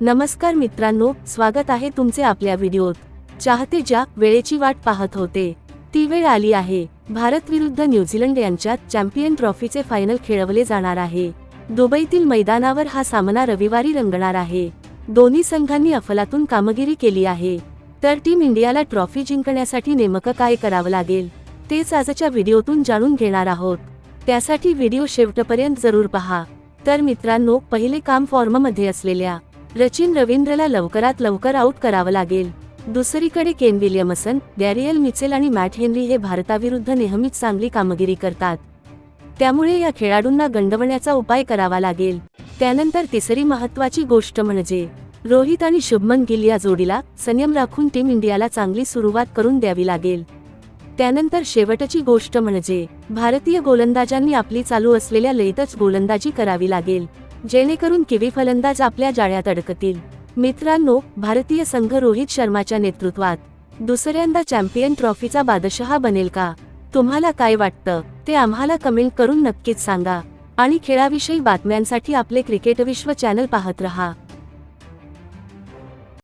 नमस्कार मित्रांनो स्वागत आहे तुमचे आपल्या व्हिडिओत. चाहते ज्या वेळेची वाट पाहत होते ती वेळ आली आहे. भारत विरुद्ध न्यूझीलंड यांच्यात चॅम्पियन ट्रॉफीचे फायनल खेळवले जाणार आहे. दुबईतील मैदानावर हा सामना रविवारी रंगणार आहे. दोन्ही संघांनी अफलातून कामगिरी केली आहे. तर टीम इंडियाला ट्रॉफी जिंकण्यासाठी नेमकं काय करावं लागेल तेच आजच्या व्हिडिओतून जाणून घेणार आहोत. त्यासाठी व्हिडिओ शेवटपर्यंत जरूर पहा. तर मित्रांनो पहिले काम फॉर्ममध्ये असलेल्या रचिन रवींद्रला लवकरात लवकर आऊट करावं लागेल. दुसरीकडे केन विलियमसन डॅरियल मिचेल आणि मॅट हेनरी हे भारताविरुद्ध नेहमीच चांगली कामगिरी करतात. त्यामुळे या खेळाडूंना गंडवण्याचा उपाय करावा लागेल. त्यानंतर तिसरी महत्वाची गोष्ट म्हणजे रोहित आणि शुभमन गिल या जोडीला संयम राखून टीम इंडियाला चांगली सुरुवात करून द्यावी लागेल. त्यानंतर शेवटची गोष्ट म्हणजे भारतीय गोलंदाजांनी आपली चालू असलेल्या लयतच गोलंदाजी करावी लागेल. जेणेकरून किवी फलंदाज आपल्या जाळ्यात अडकतील. मित्रांनो भारतीय संघ रोहित शर्माच्या नेतृत्वात दुसऱ्यांदा चॅम्पियन ट्रॉफीचा बादशहा बनेल का? तुम्हाला काय वाटतं? ते आम्हाला कमेंट करून नक्कीच सांगा. आणि खेळाविषयी बातम्यांसाठी आपले क्रिकेट विश्व चॅनल पाहत रहा.